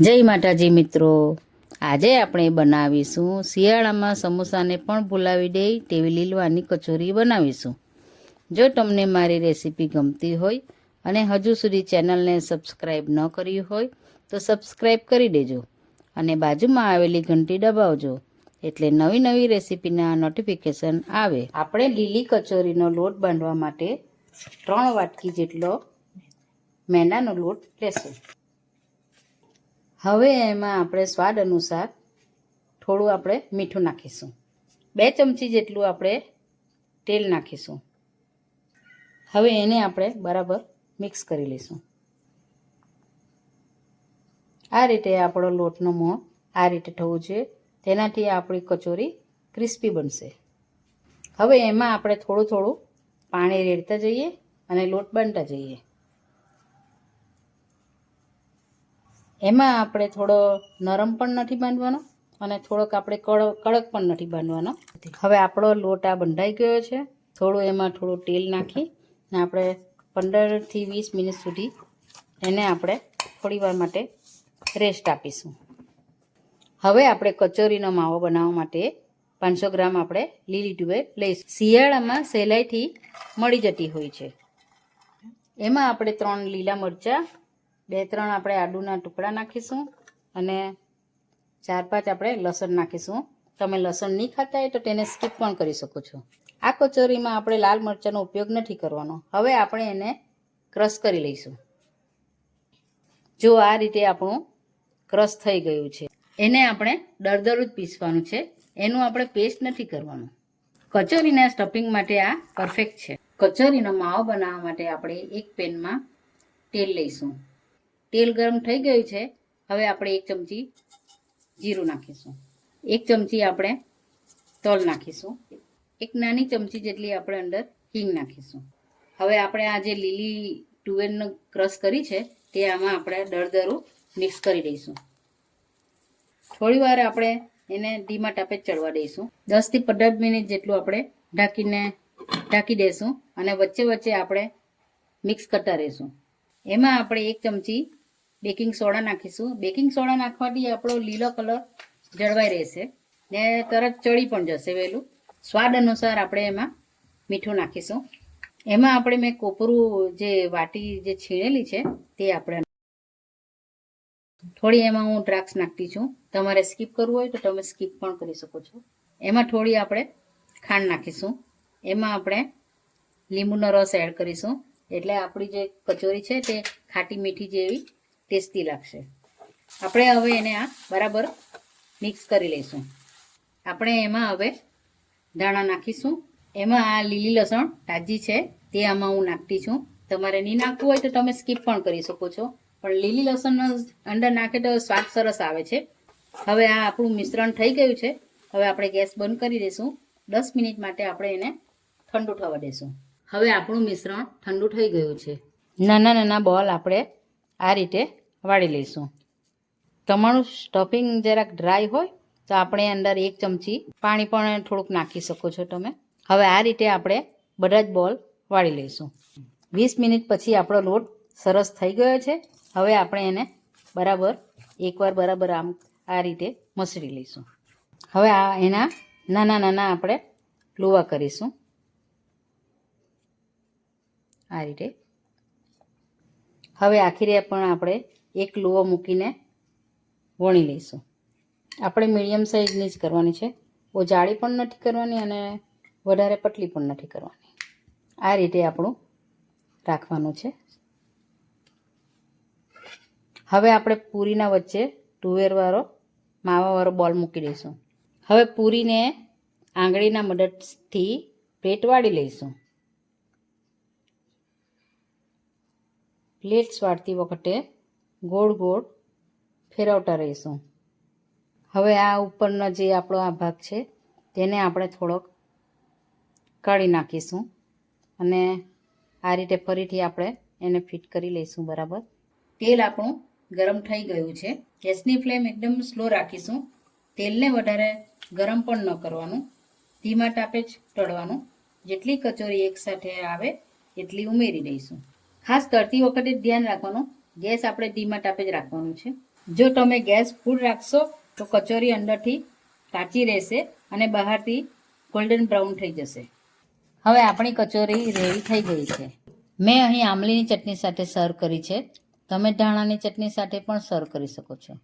જય માતાજી મિત્રો. આજે આપણે બનાવીશું શિયાળામાં સમોસાને પણ ભૂલાવી દે તેવી લીલવાની કચોરી બનાવીશું. જો તમને મારી રેસીપી ગમતી હોય અને હજુ સુધી ચેનલને સબસ્ક્રાઈબ ન કરી હોય, તો સબસ્ક્રાઈબ કરી દેજો અને બાજુમાં આવેલી ઘંટી દબાવજો એટલે નવી નવી રેસીપીના નોટિફિકેશન આવે. આપણે લીલી કચોરીનો લોટ બાંધવા માટે ત્રણ વાટકી જેટલો મેંદાનો લોટ લેશું. હવે એમાં આપણે સ્વાદ અનુસાર થોડું આપણે મીઠું નાખીશું. બે ચમચી જેટલું આપણે તેલ નાખીશું. હવે એને આપણે બરાબર મિક્સ કરી લઈશું. આ રીતે આપણો લોટનો મોં આ રીતે થવું જોઈએ. તેનાથી આપણી કચોરી ક્રિસ્પી બનશે. હવે એમાં આપણે થોડું થોડું પાણી રેડતા જઈએ અને લોટ બાંધતા જઈએ. એમાં આપણે થોડો નરમ પણ નથી બાંધવાનો અને થોડોક આપણે કડક પણ નથી બાંધવાનો. હવે આપણો લોટ આ બંધાઈ ગયો છે. થોડું એમાં થોડું તેલ નાખી ને આપણે પંદરથી વીસ મિનિટ સુધી એને આપણે થોડીવાર માટે રેસ્ટ આપીશું. હવે આપણે કચોરીનો માવો બનાવવા માટે પાંચસો ગ્રામ આપણે લીલી તુવેર લઈશું. શિયાળામાં સહેલાઈથી મળી જતી હોય છે. એમાં આપણે ત્રણ લીલા મરચાં બે ત્રણ આપણે આડુના ટુકડા નાખીશું અને ચાર પાંચ આપણે લસણ નાખીશું. તમે લસણ નહીં ખાતા હોય તો તેને સ્કીપ પણ કરી શકો છો. આ કચોરીમાં આપણે લાલ મરચાંનો ઉપયોગ નથી કરવાનો. હવે આપણે એને ક્રશ કરી લઈશું. જો આ રીતે આપણું ક્રશ થઈ ગયું છે. એને આપણે દરદરું જ પીસવાનું છે. એનું આપણે પેસ્ટ નથી કરવાનું. કચોરીના સ્ટફિંગ માટે આ પરફેક્ટ છે. કચોરીનો માવો બનાવવા માટે આપણે એક પેનમાં તેલ લઈશું. તેલ ગરમ થઈ ગયું છે. હવે આપણે એક ચમચી જીરું નાખીશું. એક ચમચી આપણે તલ નાખીશું. એક નાની ચમચી જેટલી આપણે અંદર હિંગ નાખીશું. હવે આપણે આ જે લીલી ટુવેલનો ક્રશ કરી છે, તે આમાં આપણે દરદરું મિક્સ કરી દઈશું. થોડી વાર આપણે એને ધીમા જ ચડવા દઈશું. દસથી પંદર મિનિટ જેટલું આપણે ઢાંકીને ઢાંકી દઈશું અને વચ્ચે વચ્ચે આપણે મિક્સ કરતા રહીશું. એમાં આપણે એક ચમચી બેકિંગ સોડા નાખીશું. બેકિંગ સોડા નાખવાથી આપણો લીલો કલર જળવાઈ રહેશે ને તરત ચડી પણ જશે વહેલું. સ્વાદ અનુસાર આપણે એમાં મીઠું નાખીશું. એમાં આપણે મેં કોપરું જે વાટી જે છીણેલી છે તે આપણે થોડી એમાં હું દ્રાક્ષ નાખતી છું. તમારે સ્કીપ કરવું હોય તો તમે સ્કીપ પણ કરી શકો છો. એમાં થોડી આપણે ખાંડ નાખીશું. એમાં આપણે લીંબુનો રસ એડ કરીશું. એટલે આપણી જે કચોરી છે તે ખાટી મીઠી જેવી ટેસ્ટી લાગશે. આપણે હવે એને આ બરાબર મિક્સ કરી લઈશું. આપણે એમાં હવે ધાણા નાખીશું. એમાં આ લીલી લસણ તાજી છે, તે આમાં હું નાખતી છું. તમારે નહીં નાખવું હોય તો તમે સ્કીપ પણ કરી શકો છો. પણ લીલી લસણ અંદર નાખે તો સ્વાદ સરસ આવે છે. હવે આ આપણું મિશ્રણ થઈ ગયું છે. હવે આપણે ગેસ બંધ કરી દઈશું. દસ મિનિટ માટે આપણે એને ઠંડુ થવા દઈશું હવે આપણું મિશ્રણ ઠંડુ થઈ ગયું છે. નાના નાના બોલ આપણે આ રીતે વાળી લઈશું. તમારું સ્ટફિંગ જરાક ડ્રાય હોય, તો આપણે અંદર એક ચમચી પાણી પણ થોડુંક નાખી શકો છો તમે. હવે આ રીતે આપણે બધા જ બોલ વાળી લઈશું. વીસ મિનિટ પછી આપણો લોટ સરસ થઈ ગયો છે. હવે આપણે એને બરાબર એકવાર બરાબર આમ આ રીતે મસળી લઈશું. હવે આ એના નાના નાના આપણે લુવા કરીશું. આ રીતે. હવે આખીરે પણ આપણે એક લુઓ મૂકીને વણી લઈશું. આપણે મીડિયમ સાઇઝની જ કરવાની છે. બહુ જાડી પણ નથી કરવાની અને વધારે પટલી પણ નથી કરવાની. આ રીતે આપણું રાખવાનું છે. હવે આપણે પૂરીના વચ્ચે તુવેરવાળો, માવાવાળો બોલ મૂકી દઈશું. હવે પૂરીને આંગળીના મદદથી પ્લેટ વાળી લઈશું. પ્લેટ્સ વાળતી વખતે ગોળ ગોળ ફેરવતા રહીશું. હવે આ ઉપરનો જે આપણો આ ભાગ છે, તેને આપણે થોડોક કાઢી નાખીશું અને આ રીતે ફરીથી આપણે એને ફિટ કરી લઈશું બરાબર. તેલ આપણું ગરમ થઈ ગયું છે. ગેસની ફ્લેમ એકદમ સ્લો રાખીશું. તેલને વધારે ગરમ પણ ન કરવાનું. ધીમા તાપે જ તળવાનું. જેટલી કચોરી એકસાથે આવે, એટલી ઉમેરી દઈશું. ખાસ તળતી વખતે ધ્યાન રાખવાનું ગેસ આપણે ધીમા તાપે જ રાખવાનું છે. જો તમે ગેસ ફૂલ રાખશો, તો કચોરી અંદરથી કાચી રહેશે અને બહારથી ગોલ્ડન બ્રાઉન થઈ જશે. હવે આપણી કચોરી રેડી થઈ ગઈ છે. મેં અહીં આમલીની ચટણી સાથે સર્વ કરી છે. તમે ધાણાની ચટણી સાથે પણ સર્વ કરી શકો છો.